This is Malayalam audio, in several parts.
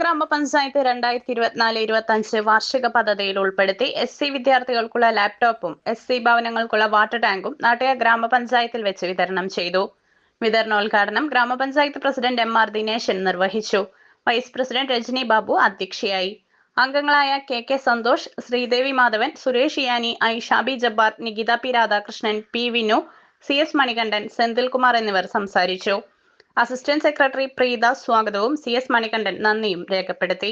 ഗ്രാമപഞ്ചായത്ത് രണ്ടായിരത്തി ഇരുപത്തിനാല് ഇരുപത്തി അഞ്ച് വാർഷിക പദ്ധതിയിൽ ഉൾപ്പെടുത്തി എസ് സി വിദ്യാർത്ഥികൾക്കുള്ള ലാപ്ടോപ്പും എസ് സി ഭവനങ്ങൾക്കുള്ള വാട്ടർ ടാങ്കും നാട്ടിക ഗ്രാമപഞ്ചായത്തിൽ വെച്ച് വിതരണം ചെയ്തു. വിതരണോദ്ഘാടനം ഗ്രാമപഞ്ചായത്ത് പ്രസിഡന്റ് എം ആർ ദിനേശൻ നിർവഹിച്ചു. വൈസ് പ്രസിഡന്റ് രജനി ബാബു അധ്യക്ഷയായി. അംഗങ്ങളായ K K Santhosh Sreedevi Madhavan Suresh ഇയാനി I Shabi Jabbar Nikitha P Radhakrishnan P Vinu C S Manikandan Senthilkumar എന്നിവർ സംസാരിച്ചു. അസിസ്റ്റന്റ് സെക്രട്ടറി പ്രീത സ്വാഗതവും സി എസ് മണികണ്ഠൻ നന്ദിയും രേഖപ്പെടുത്തി.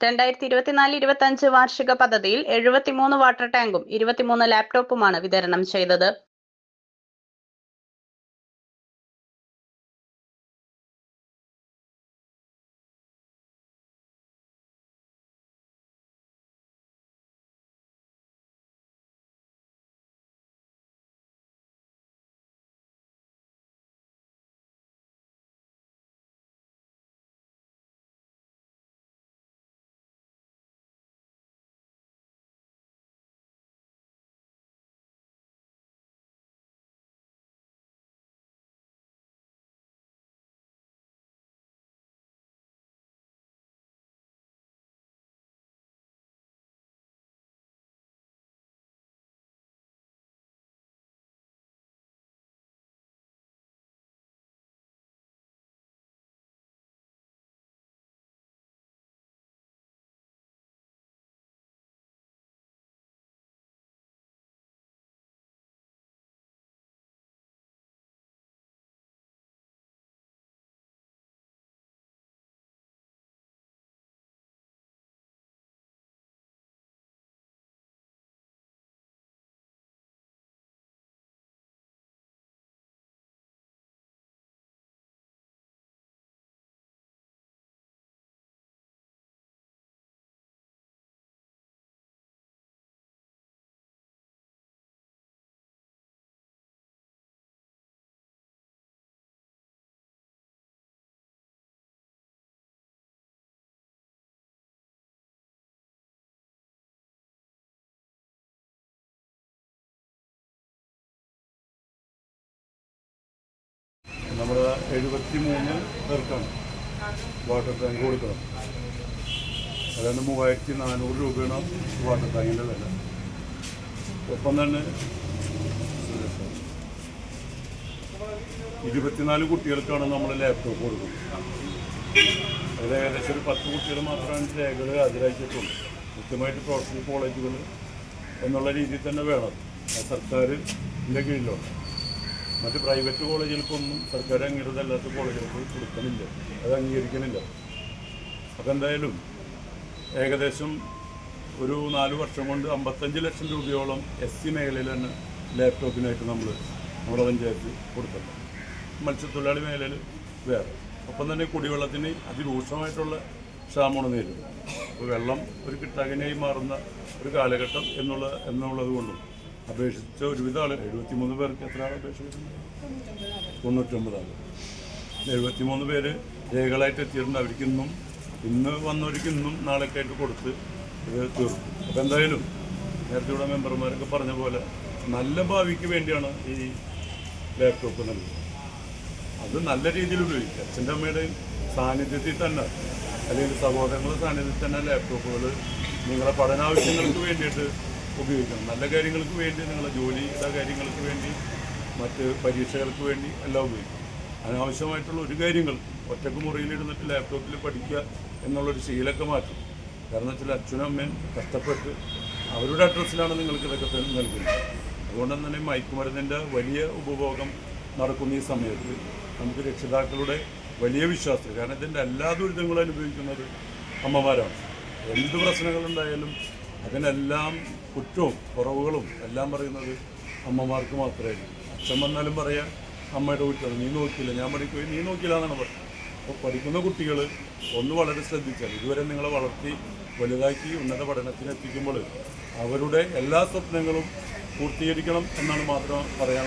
രണ്ടായിരത്തി ഇരുപത്തിനാല് ഇരുപത്തി അഞ്ച് വാർഷിക പദ്ധതിയിൽ എഴുപത്തിമൂന്ന് വാട്ടർ ടാങ്കും ഇരുപത്തിമൂന്ന് ലാപ്ടോപ്പുമാണ് വിതരണം ചെയ്തത്. നമ്മൾ എഴുപത്തി മൂന്ന് പേർക്കാണ് വാട്ടർ ടാങ്ക് കൊടുക്കണം. അതായത് മൂവായിരത്തി നാനൂറ് രൂപയാണ് വാട്ടർ ടാങ്കിന്റെ വില. ഒപ്പം തന്നെ ഇരുപത്തിനാല് കുട്ടികൾക്കാണ് നമ്മൾ ലാപ്ടോപ്പ് കൊടുക്കുന്നത്. അതിൽ ഏകദേശം ഒരു പത്ത് കുട്ടികൾ മാത്രമാണ് രേഖകൾ ഹാജരാക്കിയിട്ടുള്ളൂ കൃത്യമായിട്ട് പ്രൊഫഷണൽ കോളേജുകൾ എന്നുള്ള രീതിയിൽ തന്നെ വേണം. സർക്കാരിന്റെ കീഴിലാണ് മറ്റ് പ്രൈവറ്റ് കോളേജുകൾക്കൊന്നും സർക്കാർ അംഗീകൃതമല്ലാത്ത കോളേജുകൾക്ക് കൊടുക്കണില്ല. അത് അംഗീകരിക്കണില്ല. അപ്പം എന്തായാലും ഏകദേശം ഒരു നാല് വർഷം കൊണ്ട് അമ്പത്തഞ്ച് ലക്ഷം രൂപയോളം എസ് സി മേഖലയിൽ തന്നെ ലാപ്ടോപ്പിനായിട്ട് നമ്മൾ നമ്മുടെ പഞ്ചായത്ത് കൊടുക്കുന്നു മത്സ്യത്തൊഴിലാളി മേഖലയിൽ വേറെ. ഒപ്പം തന്നെ കുടിവെള്ളത്തിന് അതിരൂക്ഷമായിട്ടുള്ള ക്ഷാമമാണ് നേരിടുന്നത്. അപ്പോൾ വെള്ളം ഒരു കിട്ടാകനായി മാറുന്ന ഒരു കാലഘട്ടം എന്നുള്ള എന്നുള്ളത് കൊണ്ടും അപേക്ഷിച്ച ഒരുവിധമാണ് എഴുപത്തി എഴുപത്തിമൂന്ന് പേർക്ക് എത്ര ആൾ അപേക്ഷിച്ചിട്ടുണ്ട് തൊണ്ണൂറ്റൊമ്പത് ആൾ എഴുപത്തിമൂന്ന് പേര് രേഖകളായിട്ട് എത്തിയിട്ടുണ്ട്. അവർക്ക് ഇന്നും ഇന്ന് വന്നവർക്ക് ഇന്നും നാളേക്ക് ആയിട്ട് കൊടുത്ത് ഇത് തീർക്കും. അപ്പോൾ എന്തായാലും നേരത്തെ ഇവിടെ മെമ്പർമാരൊക്കെ പറഞ്ഞ പോലെ നല്ല ഭാവിക്ക് വേണ്ടിയാണ് ഈ ലാപ്ടോപ്പ് നൽകുന്നത്. അത് നല്ല രീതിയിൽ ഉപയോഗിക്കുക. അച്ഛന്റെ അമ്മയുടെയും സാന്നിധ്യത്തിൽ തന്നെ അല്ലെങ്കിൽ സഹോദരങ്ങളുടെ സാന്നിധ്യത്തിൽ തന്നെ ലാപ്ടോപ്പുകൾ നിങ്ങളുടെ പഠനാവശ്യങ്ങൾക്ക് വേണ്ടിയിട്ട് ഉപയോഗിക്കണം. നല്ല കാര്യങ്ങൾക്ക് വേണ്ടി നിങ്ങളെ ജോലിയുടെ കാര്യങ്ങൾക്ക് വേണ്ടി മറ്റ് പരീക്ഷകൾക്ക് വേണ്ടി എല്ലാം ഉപയോഗിക്കണം. അനാവശ്യമായിട്ടുള്ള ഒരു കാര്യങ്ങൾ ഒറ്റയ്ക്ക് മുറിയിലിരുന്നിട്ട് ലാപ്ടോപ്പിൽ പഠിക്കുക എന്നുള്ളൊരു ശീലമൊക്കെ മാറ്റും. കാരണം വെച്ചാൽ അച്ഛനും അമ്മയും കഷ്ടപ്പെട്ട് അവരുടെ അഡ്രസ്സിലാണ് നിങ്ങൾക്ക് ഇതൊക്കെ നൽകുന്നത്. അതുകൊണ്ട് തന്നെ മയക്കുമരുന്നിന്റെ വലിയ ഉപഭോഗം നടക്കുന്ന ഈ സമയത്ത് നമുക്ക് രക്ഷിതാക്കളുടെ വലിയ വിശ്വാസം. കാരണം ഇതിന്റെ എല്ലാ ദുരിതങ്ങളും അനുഭവിക്കുന്നത് അമ്മമാരാണ്. എന്ത് പ്രശ്നങ്ങളുണ്ടായാലും അതിനെല്ലാം കുറ്റവും കുറവുകളും എല്ലാം പറയുന്നത് അമ്മമാർക്ക് മാത്രമേ ഉള്ളൂ അച്ഛൻ വന്നാലും പറയാം അമ്മയുടെ വീട്ടിൽ നീ നോക്കിയില്ല ഞാൻ പഠിക്കുക നീ നോക്കിയില്ല എന്നാണ് പറയുന്നത്. അപ്പോൾ പഠിക്കുന്ന കുട്ടികൾ ഒന്ന് വളരെ ശ്രദ്ധിച്ചാൽ ഇതുവരെ നിങ്ങളെ വളർത്തി വലുതാക്കി ഉന്നത പഠനത്തിനെത്തിക്കുമ്പോൾ അവരുടെ എല്ലാ സ്വപ്നങ്ങളും പൂർത്തീകരിക്കണം എന്നാണ് മാത്രം പറയാൻ